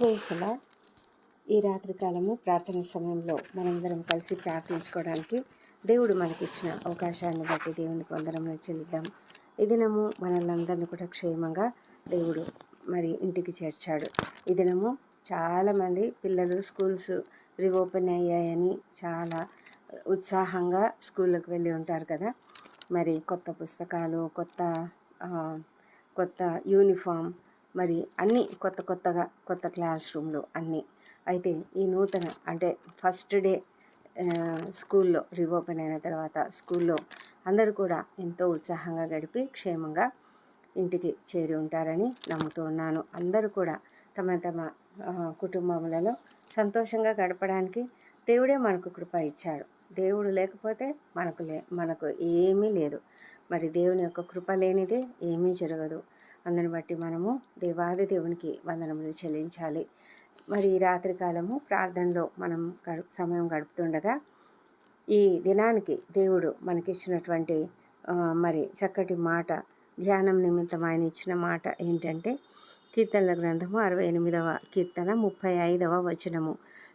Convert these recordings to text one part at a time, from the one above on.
ప్రేసలా ఈ రాత్రికాలము ప్రార్థన సమయంలో మనందరం కలిసి ప్రార్థించుకోవడానికి దేవుడు మనకిచ్చిన అవకాశాన్ని బట్టి దేవునికి వందనములు చెల్లిద్దాం. ఈ దినము మనల్ని కూడా క్షేమంగా దేవుడు మరి ఇంటికి చేర్చాడు. ఈ దినము చాలామంది పిల్లలు స్కూల్స్ రీఓపెన్ అయ్యాయని చాలా ఉత్సాహంగా స్కూళ్ళకు వెళ్ళి ఉంటారు కదా. మరి కొత్త పుస్తకాలు కొత్త కొత్త యూనిఫామ్ మరి అన్నీ కొత్త కొత్తగా కొత్త క్లాస్ రూమ్లు అన్నీ. అయితే ఈ నూతన అంటే ఫస్ట్ డే స్కూల్లో రీఓపెన్ అయిన తర్వాత స్కూల్లో అందరూ కూడా ఎంతో ఉత్సాహంగా గడిపి క్షేమంగా ఇంటికి చేరి ఉంటారని నమ్ముతూ ఉన్నాను. అందరూ కూడా తమ తమ కుటుంబములలో సంతోషంగా గడపడానికి దేవుడే మనకు కృప ఇచ్చాడు. దేవుడు లేకపోతే మనకు లే మనకు ఏమీ లేదు. మరి దేవుని యొక్క కృప లేనిదే ఏమీ జరగదు. అందుని బట్టి మనము దేవాది దేవునికి వందనములు చెల్లించాలి. మరి రాత్రికాలము రాత్రి కాలము ప్రార్థనలో మనం సమయం గడుపుతుండగా ఈ దినానికి దేవుడు మనకిచ్చినటువంటి మరి చక్కటి మాట ధ్యానం నిమిత్తం ఆయన ఇచ్చిన మాట ఏంటంటే కీర్తనల గ్రంథము అరవై ఎనిమిదవ కీర్తన ముప్పై ఐదవ వచనము.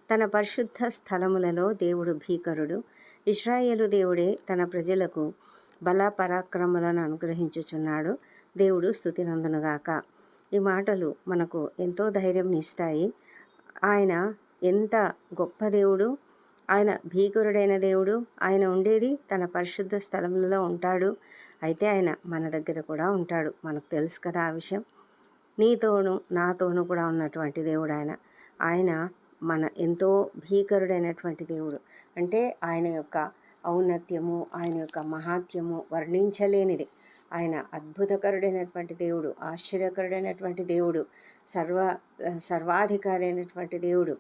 తన పరిశుద్ధ స్థలములలో దేవుడు భీకరుడు. ఇస్రాయేలు దేవుడే తన ప్రజలకు బలపరాక్రమాలను అనుగ్రహించుచున్నాడు. దేవుడు స్థుతి నందునుగాక ఈ మాటలు మనకు ఎంతో ధైర్యం ఇస్తాయి ఆయన ఎంత గొప్ప దేవుడు ఆయన భీకరుడైన దేవుడు ఆయన ఉండేది తన పరిశుద్ధ స్థలంలో ఉంటాడు. అయితే ఆయన మన దగ్గర కూడా ఉంటాడు. మనకు తెలుసు కదా ఆ విషయం. నీతోను నాతోనూ కూడా ఉన్నటువంటి దేవుడు ఆయన. ఆయన మన ఎంతో భీకరుడైనటువంటి దేవుడు. అంటే ఆయన యొక్క ఔన్నత్యము ఆయన యొక్క మహాత్యము వర్ణించలేనిది. ఆయన అద్భుతకరుడైనటువంటి దేవుడు ఆశ్చర్యకరుడైనటువంటి దేవుడు సర్వ సర్వాధికారి అయినటువంటి దేవుడు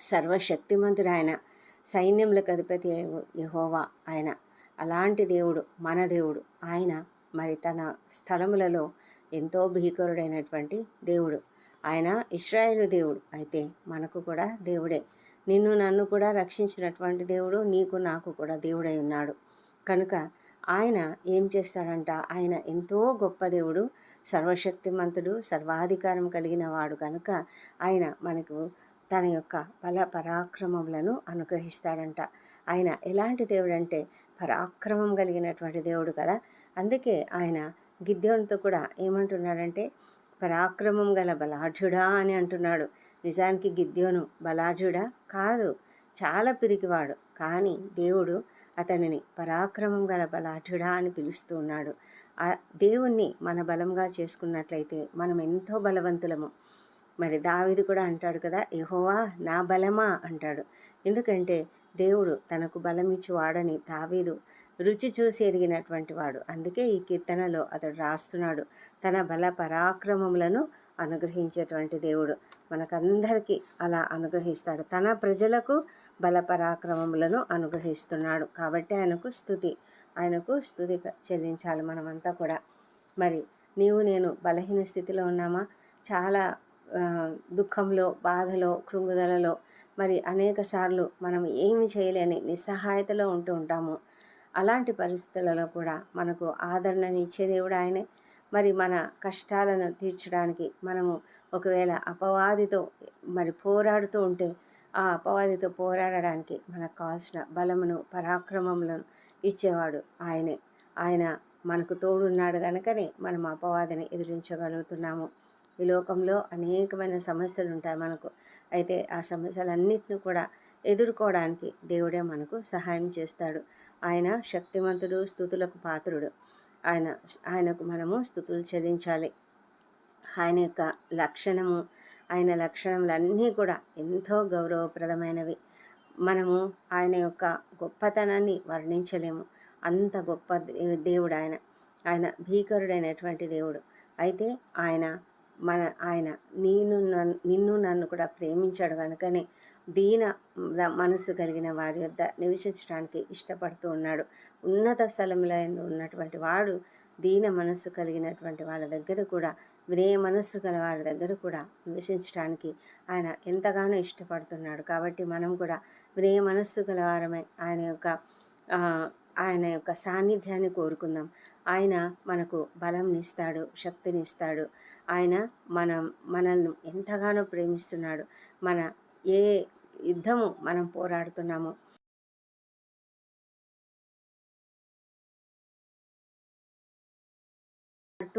సర్వశక్తిమంతుడు ఆయన సైన్యములకు అధిపతి యహోవా ఆయన. అలాంటి దేవుడు మన దేవుడు. ఆయన మరి తన స్థలములలో ఎంతో భీకరుడైనటువంటి దేవుడు. ఆయన ఇస్రాయేలు దేవుడు. అయితే మనకు కూడా దేవుడే. నిన్ను నన్ను కూడా రక్షించినటువంటి దేవుడు నీకు నాకు కూడా దేవుడై ఉన్నాడు. కనుక ఆయన ఏం చేస్తాడంట? ఆయన ఎంతో గొప్ప దేవుడు సర్వశక్తిమంతుడు సర్వాధికారం కలిగిన వాడు కనుక ఆయన మనకు తన యొక్క బల పరాక్రమములను అనుగ్రహిస్తాడంట. ఆయన ఎలాంటి దేవుడు అంటే పరాక్రమం కలిగినటువంటి దేవుడు కదా. అందుకే ఆయన గిద్యోనితో కూడా ఏమంటున్నాడంటే పరాక్రమం గల బలాఢ్యుడా అని అంటున్నాడు. నిజానికి గిద్యోను బలాఢ్యుడా కాదు చాలా పిరికివాడు. కానీ దేవుడు అతనిని పరాక్రమం గల బలాఢ్యుడా అని పిలుస్తూ ఉన్నాడు. ఆ దేవుణ్ణి మన బలంగా చేసుకున్నట్లయితే మనం ఎంతో బలవంతులము. మరి దావిది కూడా అంటాడు కదా యెహోవా నా బలమా? అంటాడు. ఎందుకంటే దేవుడు తనకు బలమిచ్చి వాడని దావీదు రుచి చూసి ఎరిగినటువంటి వాడు. అందుకే ఈ కీర్తనలో అతడు రాస్తున్నాడు తన బల పరాక్రమములను అనుగ్రహించేటువంటి దేవుడు మనకందరికీ అలా అనుగ్రహిస్తాడు. తన ప్రజలకు బలపరాక్రమములను అనుగ్రహిస్తున్నాడు. కాబట్టి ఆయనకు స్థుతి. ఆయనకు స్థుతి చెల్లించాలి మనమంతా కూడా. మరి నీవు నేను బలహీన స్థితిలో ఉన్నామా? చాలా దుఃఖంలో బాధలో కృంగుదలలో మరి అనేక సార్లు మనం ఏమి చేయలేని నిస్సహాయతలో ఉంటూ ఉంటాము. అలాంటి పరిస్థితులలో కూడా మనకు ఆదరణని ఇచ్చే దేవుడు ఆయనే. మరి మన కష్టాలను తీర్చడానికి మనము ఒకవేళ అపవాదితో మరి పోరాడుతూ ఉంటే ఆ అపవాదితో పోరాడడానికి మనకు కావాల్సిన బలమును పరాక్రమములను ఇచ్చేవాడు ఆయనే. ఆయన మనకు తోడున్నాడు కనుకనే మనం అపవాదిని ఎదిరించగలుగుతున్నాము. ఈ లోకంలో అనేకమైన సమస్యలు ఉంటాయి మనకు. అయితే ఆ సమస్యలన్నిటిని కూడా ఎదుర్కోవడానికి దేవుడే మనకు సహాయం చేస్తాడు. ఆయన శక్తిమంతుడు స్థుతులకు పాత్రుడు. ఆయన ఆయనకు మనము స్థుతులు చెల్లించాలి. ఆయన యొక్క లక్షణము ఆయన లక్షణములన్నీ కూడా ఎంతో గౌరవప్రదమైనవి. మనము ఆయన యొక్క గొప్పతనాన్ని వర్ణించలేము. అంత గొప్ప దేవుడు ఆయన ఆయన భీకరుడైనటువంటి దేవుడు. అయితే ఆయన మన ఆయన నేను నన్ను నిన్ను నన్ను కూడా ప్రేమించాడు కనుకనే దీన మనసు కలిగిన వారి వద్ద నివసించడానికి ఇష్టపడుతూ ఉన్నాడు. ఉన్నత స్థలంలో ఉన్నటువంటి వాడు దీన మనస్సు కలిగినటువంటి వాళ్ళ దగ్గర కూడా వినయ మనస్సు గల వారి దగ్గర కూడా నివసించడానికి ఆయన ఎంతగానో ఇష్టపడుతున్నాడు. కాబట్టి మనం కూడా వినయ మనస్సు గల వారమే ఆయన యొక్క ఆయన యొక్క సాన్నిధ్యాన్ని కోరుకుందాం. ఆయన మనకు బలంనిస్తాడు శక్తినిస్తాడు ఆయన మనం మనల్ని ఎంతగానో ప్రేమిస్తున్నాడు. మన ఏ యుద్ధము మనం పోరాడుతున్నామో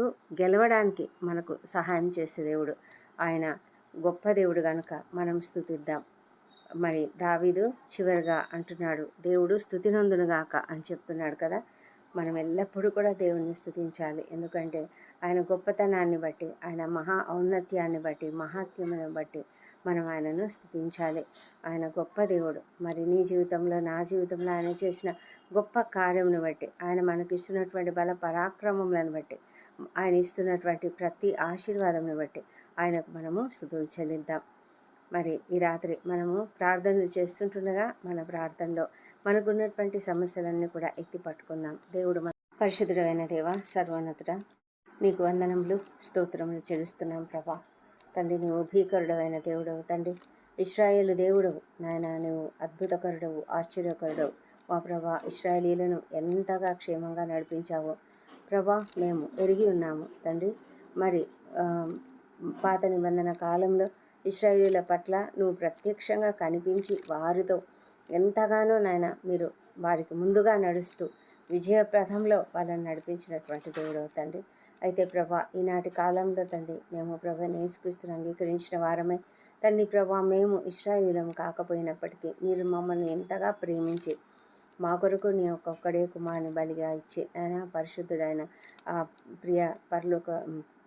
గెలవడానికి మనకు సహాయం చేసే దేవుడు. ఆయన గొప్ప దేవుడు కనుక మనం స్థుతిద్దాం. మరి దావీదు చివరిగా అంటున్నాడు దేవుడు స్థుతినందునుగాక అని చెప్తున్నాడు కదా. మనం ఎల్లప్పుడూ కూడా దేవుణ్ణి స్థుతించాలి. ఎందుకంటే ఆయన గొప్పతనాన్ని బట్టి ఆయన మహా ఔన్నత్యాన్ని బట్టి మహాత్మ్యమును బట్టి మనం ఆయనను స్థుతించాలి. ఆయన గొప్ప దేవుడు. మరి నీ జీవితంలో నా జీవితంలో ఆయన చేసిన గొప్ప కార్యమును బట్టి ఆయన మనకు ఇస్తున్నటువంటి బల పరాక్రమములను బట్టి ఆయన ఇస్తున్నటువంటి ప్రతి ఆశీర్వాదంను బట్టి ఆయనకు మనము స్థుతులు చెల్లిద్దాం. మరి ఈ రాత్రి మనము ప్రార్థనలు చేస్తుంటుండగా మన ప్రార్థనలో మనకున్నటువంటి సమస్యలన్నీ కూడా ఎత్తి పట్టుకుందాం. దేవుడు మన పరిశుద్ధుడైన దేవ సర్వోన్నతుడ నీకు వందనములు స్తోత్రములు చెల్లిస్తున్నాం ప్రభా. తండ్రి నీవు భీకరుడవైన దేవుడవు తండ్రి. ఇస్రాయేలు దేవుడవు నాయన నువ్వు అద్భుతకరుడవు ఆశ్చర్యకరుడవు. మా ప్రభా ఇస్రాయేలీలను ఎంతగా క్షేమంగా నడిపించావో ప్రభా మేము ఎరిగి ఉన్నాము తండ్రి. మరి పాత నిబంధన కాలంలో ఇస్రాయేలీల పట్ల నువ్వు ప్రత్యక్షంగా కనిపించి వారితో ఎంతగానో నాయన మీరు వారికి ముందుగా నడుస్తూ విజయప్రథంలో వాళ్ళని నడిపించినటువంటి దేవుడు తండ్రి. అయితే ప్రభా ఈనాటి కాలంలో తండ్రి మేము ప్రభా నేసుక్రీస్తుని అంగీకరించిన వారమే. తండ్రి ప్రభా మేము ఇస్రాయిలం కాకపోయినప్పటికీ మీరు మమ్మల్ని ఎంతగా ప్రేమించి మా కొరకు నీ ఒక్కొక్కడే కుమారుని బలిగా ఇచ్చి ఆయన పరిశుద్ధుడైన ఆ ప్రియ పర్లోక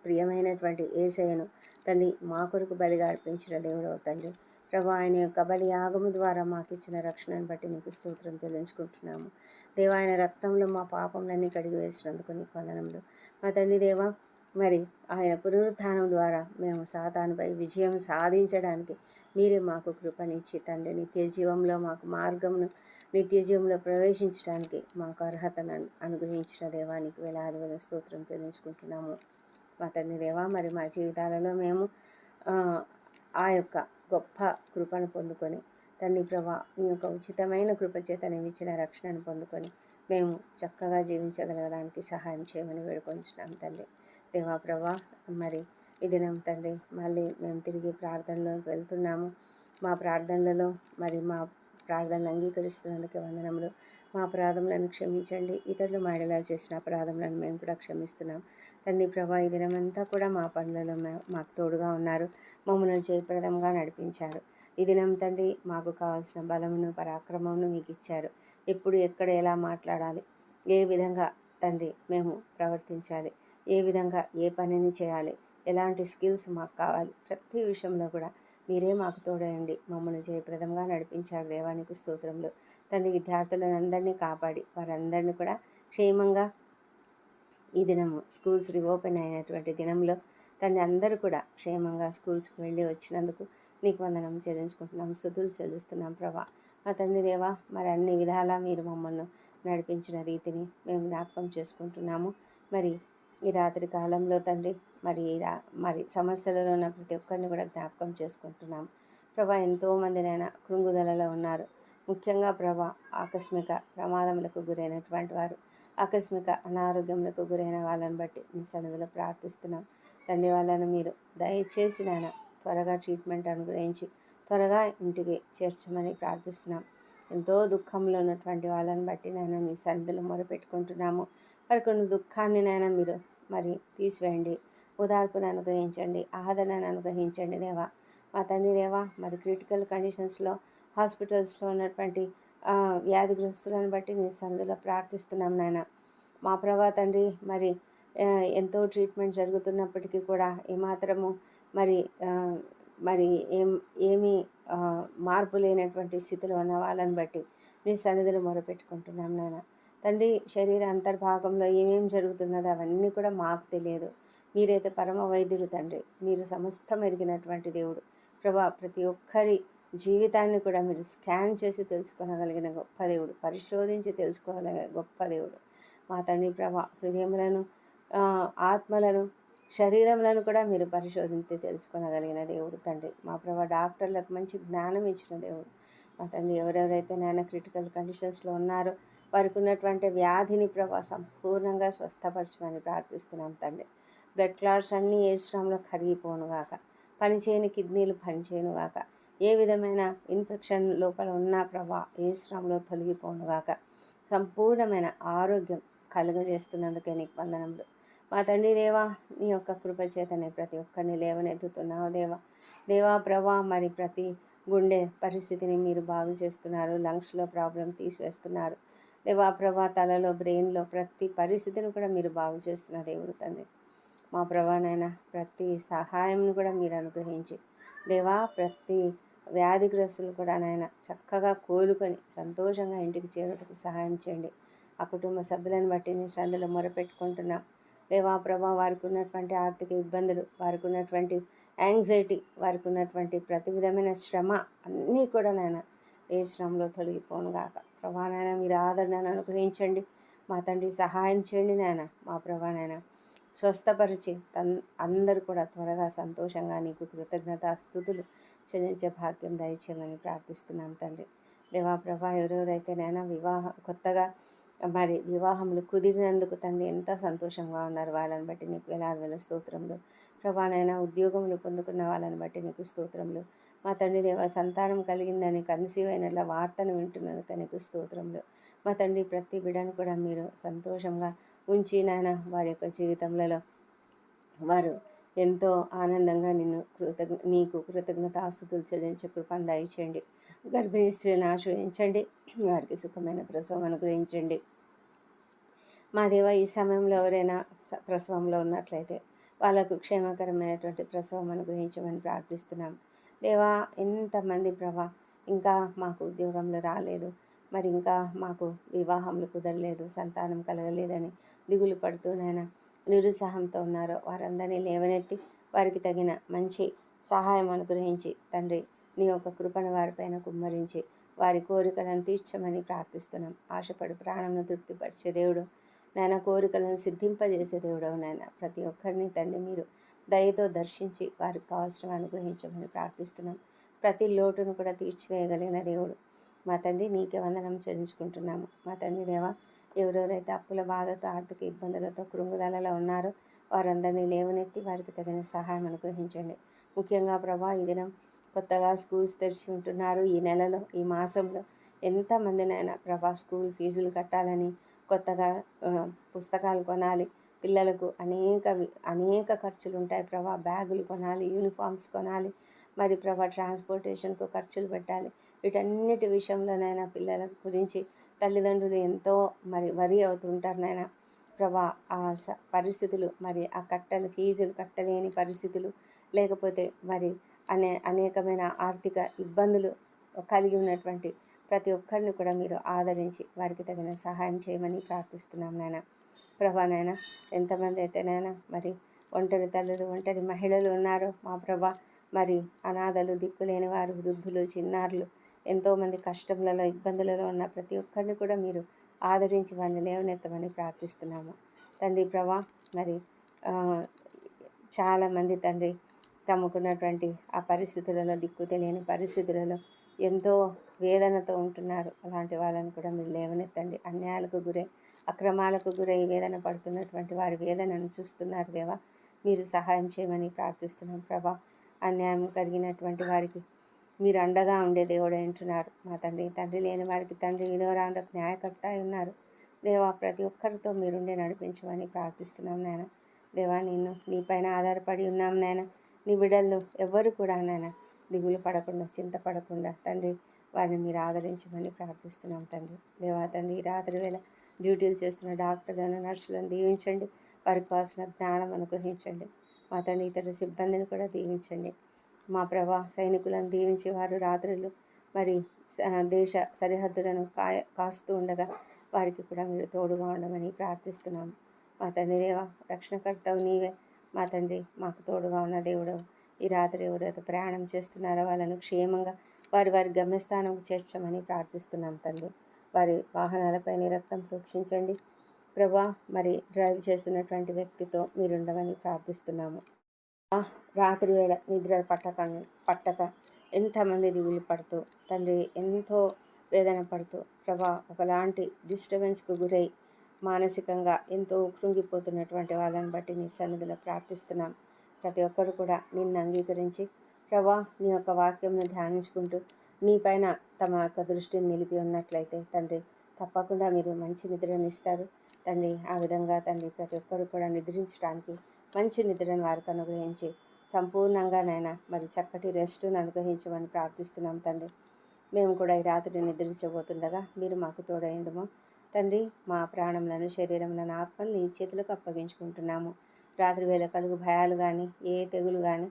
ప్రియమైనటువంటి ఏసయను తండ్రి మా కొరకు బలిగా అర్పించిన దేవుడు తండ్రి. ప్రభు ఆయన యొక్క బలి ఆగము ద్వారా మాకు ఇచ్చిన రక్షణను బట్టి నీకు స్తోత్రం చెల్లించుకుంటున్నాము దేవ ఆయన రక్తంలో మా పాపంలన్నీ కడిగి వేసినందుకు నీకు వందనములు. మా తండ్రి దేవ మరి ఆయన పునరుత్థానం ద్వారా మేము సాతానుపై విజయం సాధించడానికి మీరే మాకు కృపనిచ్చి తండ్రి నిత్య జీవంలో మాకు మార్గమును నిత్య జీవంలో ప్రవేశించడానికి మాకు అర్హతను అనుగ్రహించిన దేవానికి వేలాది వేల స్తోత్రం చెల్లించుకుంటున్నాము. మా తండ్రి దేవా మరి మా జీవితాలలో మేము ఆ యొక్క గొప్ప కృపను పొందుకొని తండ్రి ప్రభా మీ యొక్క ఉచితమైన కృపచేత ఇచ్చిన రక్షణను పొందుకొని మేము చక్కగా జీవించగలగడానికి సహాయం చేయమని వేడుకొంచున్నాం తండ్రి. దేవా ప్రభా మరి ఈ దినం తండ్రి మళ్ళీ మేము తిరిగి ప్రార్థనలోకి వెళ్తున్నాము. మా ప్రార్థనలలో మరి మా ప్రార్థనలు అంగీకరిస్తున్నందుకు వందనములు. మా అపరాధములను క్షమించండి. ఇతరులు మాడేలా చేసిన అపరాధములను మేము కూడా క్షమిస్తున్నాం. తండ్రి ప్రభా ఈ దినమంతా కూడా మా పనులలో మాకు తోడుగా ఉన్నారు. మమ్మల్ని జయప్రదంగా నడిపించారు. ఈ దినం తండ్రి మాకు కావాల్సిన బలమును పరాక్రమమును మీకు ఇచ్చారు. ఎప్పుడు ఎక్కడ ఎలా మాట్లాడాలి ఏ విధంగా తండ్రి మేము ప్రవర్తించాలి ఏ విధంగా ఏ పనిని చేయాలి? ఎలాంటి స్కిల్స్ మాకు కావాలి? ప్రతి విషయంలో కూడా మీరే మాకు తోడయండి. మమ్మల్ని జయప్రదంగా నడిపించారు దేవానికి స్తోత్రంలో తండ్రి విద్యార్థులను అందరినీ కాపాడి వారందరినీ కూడా క్షేమంగా ఈ దినము స్కూల్స్ రిఓపెన్ అయినటువంటి దినంలో తండ్రి అందరూ కూడా క్షేమంగా స్కూల్స్కి వెళ్ళి వచ్చినందుకు నీకు వందనం చెల్లించుకుంటున్నాం సుతులు చెల్లిస్తున్నాం. ప్రభా మా తండ్రి దేవా మరి అన్ని విధాలా మీరు మమ్మల్ని నడిపించిన రీతిని మేము జ్ఞాపకం చేసుకుంటున్నాము. మరి ఈ రాత్రి కాలంలో తండ్రి మరి మరి సమస్యలలో ఉన్న ప్రతి ఒక్కరిని కూడా జ్ఞాపకం చేసుకుంటున్నాం. ప్రభా ఎంతోమందినైనా కృంగుదలలో ఉన్నారు. ముఖ్యంగా ప్రభా ఆకస్మిక ప్రమాదములకు గురైనటువంటి వారు ఆకస్మిక అనారోగ్యములకు గురైన వాళ్ళని బట్టి మీ సన్నిధిలో ప్రార్థిస్తున్నాం. తండ్రి వాళ్ళను మీరు దయచేసి నాయన త్వరగా ట్రీట్మెంట్ అనుగ్రహించి త్వరగా ఇంటికి చేర్చమని ప్రార్థిస్తున్నాం. ఎంతో దుఃఖంలో ఉన్నటువంటి వాళ్ళని బట్టి నేను మీ సన్నిధిలో మొరపెట్టుకుంటున్నాము. మరి కొన్ని దుఃఖాన్ని నైనా మీరు మరి తీసివేయండి. ఓదార్పును అనుగ్రహించండి. ఆదరణను అనుగ్రహించండి దేవా. మా తండ్రి దేవా మరి క్రిటికల్ కండిషన్స్లో హాస్పిటల్స్లో ఉన్నటువంటి వ్యాధిగ్రస్తులను బట్టి మీ సందులో ప్రార్థిస్తున్నాం నాయన. మా ప్రభా తండ్రి మరి ఎంతో ట్రీట్మెంట్ జరుగుతున్నప్పటికీ కూడా ఏమాత్రము మరి మరి ఏం ఏమీ మార్పు లేనటువంటి స్థితిలో ఉన్న వాళ్ళని బట్టి మీ సన్నిధిలో మొరపెట్టుకుంటున్నాం నాయన. తండ్రి శరీర అంతర్భాగంలో ఏమేం జరుగుతున్నదో అవన్నీ కూడా మాకు తెలియదు. మీరైతే పరమ వైద్యుడు తండ్రి మీరు సమస్తం ఎరిగినటువంటి దేవుడు. ప్రభా ప్రతి ఒక్కరి జీవితాన్ని కూడా మీరు స్కాన్ చేసి తెలుసుకోగలిగిన గొప్ప దేవుడు పరిశోధించి తెలుసుకోగలిగిన గొప్ప దేవుడు. మా తండ్రి ప్రభా హృదయములను ఆత్మలను శరీరములను కూడా మీరు పరిశోధించి తెలుసుకోగలిగిన దేవుడు తండ్రి. మా ప్రభా డాక్టర్లకు మంచి జ్ఞానం ఇచ్చిన దేవుడు. మా తండ్రి ఎవరెవరైతే నాయన క్రిటికల్ కండిషన్స్లో ఉన్నారో వారికి ఉన్నటువంటి వ్యాధిని ప్రభా సంపూర్ణంగా స్వస్థపరచమని ప్రార్థిస్తున్నాం తండ్రి. బ్లడ్ క్లాట్స్ అన్నీ శ్రమంలో కరిగిపోనుగాక పనిచేయని కిడ్నీలు పనిచేయనుగాక ఏ విధమైన ఇన్ఫెక్షన్ లోపల ఉన్నా ప్రభా ఏసునాంలో తొలగిపోనుగాక సంపూర్ణమైన ఆరోగ్యం కలుగజేస్తున్నందుకే నీకు వందనములు. మా తండ్రి దేవా నీ యొక్క కృపచేతనే ప్రతి ఒక్కరిని లేవనెత్తుతున్నావు దేవా. దేవా ప్రభా మరి ప్రతి గుండె పరిస్థితిని మీరు బాగు చేస్తున్నారు లంగ్స్లో ప్రాబ్లం తీసివేస్తున్నారు. దేవా ప్రభా తలలో బ్రెయిన్లో ప్రతి పరిస్థితిని కూడా మీరు బాగు చేస్తున్న దేవుడు తండ్రి. మా ప్రభానైనా ప్రతి సహాయంను కూడా మీరు అనుగ్రహించి దేవా ప్రతి వ్యాధిగ్రస్తులు కూడా నాయన చక్కగా కోలుకొని సంతోషంగా ఇంటికి చేరుటకు సహాయం చేయండి. ఆ కుటుంబ సభ్యులను బట్టి నేను సందులో మొరపెట్టుకుంటున్నాం. దేవా ప్రభా వారికి ఉన్నటువంటి ఆర్థిక ఇబ్బందులు వారికి ఉన్నటువంటి యాంగ్జైటీ వారికి ఉన్నటువంటి ప్రతి విధమైన శ్రమ అన్నీ కూడా నాయన ఏ శ్రమలో తొలగిపోను గాక. ప్రభా నాయన మీరు ఆదరణను అనుగ్రహించండి. మా తండ్రి సహాయం చేయండి నాయన మా ప్రభా నాయన. స్వస్థపరిచి తన్ అందరూ కూడా త్వరగా సంతోషంగా నీకు కృతజ్ఞత స్థుతులు చెల్లించే భాగ్యం దయచేయమని ప్రార్థిస్తున్నాం తండ్రి. దేవా ప్రభా ఎవరెవరైతే నైనా వివాహం కొత్తగా మరి వివాహములు కుదిరినందుకు తండ్రి ఎంత సంతోషంగా ఉన్నారు వాళ్ళని బట్టి నీకు వేలాది వేల స్తోత్రములు. ప్రభానైనా ఉద్యోగములు పొందుకున్న వాళ్ళని బట్టి నీకు స్తోత్రములు. మా తండ్రి దేవ సంతానం కలిగిందని కన్సీవ్ అయినట్ల వార్తను వింటున్నందుకు కనుక స్తోత్రంలో మా తండ్రి ప్రతి బిడను కూడా మీరు సంతోషంగా ఉంచి నాయన వారి యొక్క జీవితంలో వారు ఎంతో ఆనందంగా నిన్ను కృతజ్ఞ నీకు కృతజ్ఞతాస్తుతులు చెల్లించే కృపను దయచేయండి. గర్భిణీ స్త్రీని ఆశ్రయించండి. వారికి సుఖమైన ప్రసవం అనుగ్రహించండి. మా దేవ ఈ సమయంలో ఎవరైనా ప్రసవంలో ఉన్నట్లయితే వాళ్ళకు క్షేమకరమైనటువంటి ప్రసవం అనుగ్రహించమని ప్రార్థిస్తున్నాం. దేవా ఎంతమంది ప్రభా ఇంకా మాకు ఉద్యోగంలో రాలేదు. మరి ఇంకా మాకు వివాహంలో కుదరలేదు సంతానం కలగలేదని దిగులు పడుతూనైనా నిరుత్సాహంతో ఉన్నారో. వారందరినీ లేవనెత్తి వారికి తగిన మంచి సహాయం అనుగ్రహించి తండ్రి నీ యొక్క కృపను వారిపైన కుమ్మరించి వారి కోరికలను తీర్చమని ప్రార్థిస్తున్నాం. ఆశపడి ప్రాణంను తృప్తిపరిచే దేవుడు నాయన కోరికలను సిద్ధింపజేసే దేవుడు నాయన. ప్రతి ఒక్కరిని తండ్రి మీరు దయతో దర్శించి వారికి కావాల్సిన అనుగ్రహించమని ప్రార్థిస్తున్నాం. ప్రతి లోటును కూడా తీర్చివేయగలిగిన దేవుడు. మా తండ్రి నీకే వందనం చెల్లించుకుంటున్నాము. మా తండ్రి దేవా ఎవరెవరైతే అప్పుల బాధతో ఆర్థిక ఇబ్బందులతో కృంగుదలలో ఉన్నారో వారందరినీ లేవనెత్తి వారికి తగిన సహాయం అనుగ్రహించండి. ముఖ్యంగా ప్రభా ఈ దినం కొత్తగా స్కూల్స్ తెరిచి ఉంటున్నారు. ఈ నెలలో ఈ మాసంలో ఎంతమందినైనా ప్రభా స్కూల్ ఫీజులు కట్టాలని కొత్తగా పుస్తకాలు కొనాలి పిల్లలకు అనేక అనేక ఖర్చులు ఉంటాయి ప్రభా. బ్యాగులు కొనాలి యూనిఫామ్స్ కొనాలి మరి ప్రభా ట్రాన్స్పోర్టేషన్కు ఖర్చులు పెట్టాలి. వీటన్నిటి విషయంలోనైనా పిల్లల గురించి తల్లిదండ్రులు ఎంతో మరి వరి అవుతుంటారు నాయన ప్రభా. ఆ స పరిస్థితులు మరి ఆ కట్టలు ఫీజులు కట్టలేని పరిస్థితులు లేకపోతే మరి అనే అనేకమైన ఆర్థిక ఇబ్బందులు కలిగి ఉన్నటువంటి ప్రతి ఒక్కరిని కూడా మీరు ఆదరించి వారికి తగిన సహాయం చేయమని ప్రార్థిస్తున్నాం నాయన ప్రభానైనా ఎంతమంది అయితేనైనా మరి ఒంటరి తల్లులు ఒంటరి మహిళలు ఉన్నారో మా ప్రభా మరి అనాథలు దిక్కులేని వారు వృద్ధులు చిన్నారులు ఎంతోమంది కష్టములలో ఇబ్బందులలో ఉన్న ప్రతి ఒక్కరిని కూడా మీరు ఆదరించి వారిని లేవనెత్తమని ప్రార్థిస్తున్నాము. తండ్రి ప్రభా మరి చాలామంది తండ్రి తమకున్నటువంటి ఆ పరిస్థితులలో దిక్కు తెలియని పరిస్థితులలో ఎంతో వేదనతో ఉంటున్నారు. అలాంటి వాళ్ళని కూడా మీరు లేవనెత్తండి. అన్యాయాలకు గురై అక్రమాలకు గురై వేదన పడుతున్నటువంటి వారి వేదనను చూస్తున్నారు దేవా. మీరు సహాయం చేయమని ప్రార్థిస్తున్నాం ప్రభా. అన్యాయం కలిగినటువంటి వారికి మీరు అండగా ఉండే దేవుడు అంటున్నారు. మా తండ్రి తండ్రి లేని వారికి తండ్రి వినోరాండ్రకు న్యాయకర్త ఉన్నారు. దేవా ప్రతి ఒక్కరితో మీరుండే నడిపించమని ప్రార్థిస్తున్నాం నాయన. దేవా నిన్ను నీపైన ఆధారపడి ఉన్నాం నాయన. నీ బిడ్డల్లో ఎవ్వరు కూడా నాయన దిగులు పడకుండా చింతపడకుండా తండ్రి వారిని మీరు ఆదరించమని ప్రార్థిస్తున్నాం తండ్రి. దేవా తండ్రి రాత్రి వేళ డ్యూటీలు చేస్తున్న డాక్టర్లను నర్సులను దీవించండి. వారికి కావాల్సిన జ్ఞానం అనుగ్రహించండి. మా తండ్రి ఇతర సిబ్బందిని కూడా దీవించండి. మా ప్రభా సైనికులను దీవించి వారు రాత్రులు మరి దేశ సరిహద్దులను కాయ కాస్తూ ఉండగా వారికి కూడా మీరు తోడుగా ఉండమని ప్రార్థిస్తున్నాము. మా తండ్రి దేవ రక్షణకర్తవు నీవే. మా తండ్రి మాకు తోడుగా ఉన్న దేవుడు. ఈ రాత్రి ఎవరైతే ప్రయాణం చేస్తున్నారో వాళ్ళను క్షేమంగా వారి వారి గమ్యస్థానం చేర్చమని ప్రార్థిస్తున్నాం తండ్రి. వారి వాహనాలపై రక్తం ప్రోక్షించండి. ప్రభా మరి డ్రైవ్ చేస్తున్నటువంటి వ్యక్తితో మీరుండమని ప్రార్థిస్తున్నాము. రాత్రి వేళ నిద్ర పట్టక పట్టక ఎంతమంది దిగులు పడుతూ తండ్రి ఎంతో వేదన పడుతూ ప్రభా ఒకలాంటి డిస్టర్బెన్స్కు గురై మానసికంగా ఎంతో కృంగిపోతున్నటువంటి వాళ్ళని బట్టి నీ సన్నిధిలో ప్రార్థిస్తున్నాం. ప్రతి ఒక్కరు కూడా నిన్ను అంగీకరించి ప్రభా నీ యొక్క వాక్యంను ధ్యానించుకుంటూ నీ పైన తమ యొక్క దృష్టిని నిలిపి ఉన్నట్లయితే తండ్రి తప్పకుండా మీరు మంచి నిద్రనిస్తారు తండ్రి ఆ విధంగా తండ్రి ప్రతి ఒక్కరు కూడా నిద్రించడానికి మంచి నిద్రను వారికి అనుగ్రహించి సంపూర్ణంగా నైనా మరి చక్కటి రెస్ట్ను అనుగ్రహించమని ప్రార్థిస్తున్నాం తండ్రి. మేము కూడా ఈ రాత్రి నిద్రించబోతుండగా మీరు మాకు తోడయండము తండ్రి మా ప్రాణములను శరీరములను ఆత్మలను నీ చేతులకు అప్పగించుకుంటున్నాము. రాత్రి వేళ కలుగు భయాలు కానీ ఏ తెగులు కానీ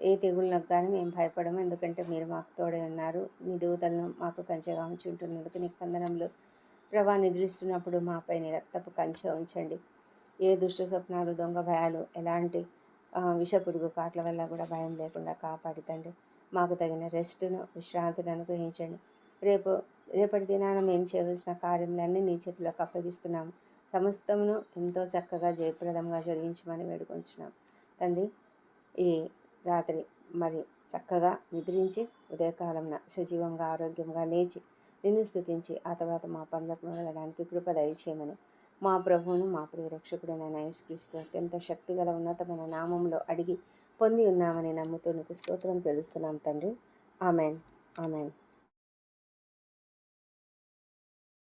ఏ తెగుళ్ళకు కానీ మేము భయపడము. ఎందుకంటే మీరు మాకు తోడే ఉన్నారు. మీ దూతలను మాకు కంచెగా ఉంచి ఉంటున్నందుకు నీకు ప్రభా నిద్రిస్తున్నప్పుడు మాపై నీ రక్తపు కంచె ఉంచండి. ఏ దుష్ట స్వప్నాలు దొంగ భయాలు ఎలాంటి ఆ, విషపురుగు కాట్ల వల్ల కూడా భయం లేకుండా కాపాడుతండి మాకు తగిన రెస్ట్ను విశ్రాంతిని అనుగ్రహించండి. రేపు రేపటి దినాన మేము చేయవలసిన కార్యములన్నీ నీ చేతిలోకి అప్పగిస్తున్నాము. సమస్తమును ఎంతో చక్కగా జయప్రదంగా జరిగించమని వేడుకొంచున్నాం తండ్రి ఈ రాత్రి మరి చక్కగా నిద్రించి ఉదయకాలంన సజీవంగా ఆరోగ్యంగా లేచి నిన్ను స్థుతించి ఆ తర్వాత మా పనులకు వెళ్ళడానికి కృప దయచేయమని మా ప్రభువును మా ప్రియ రక్షకుడైన యేసుక్రీస్తు అత్యంత శక్తిగల ఉన్నతమైన నామంలో అడిగి పొంది ఉన్నామని నమ్ముతూ నీకు స్తోత్రం తెలుస్తున్నాం తండ్రి. ఆమెన్. ఆమెన్.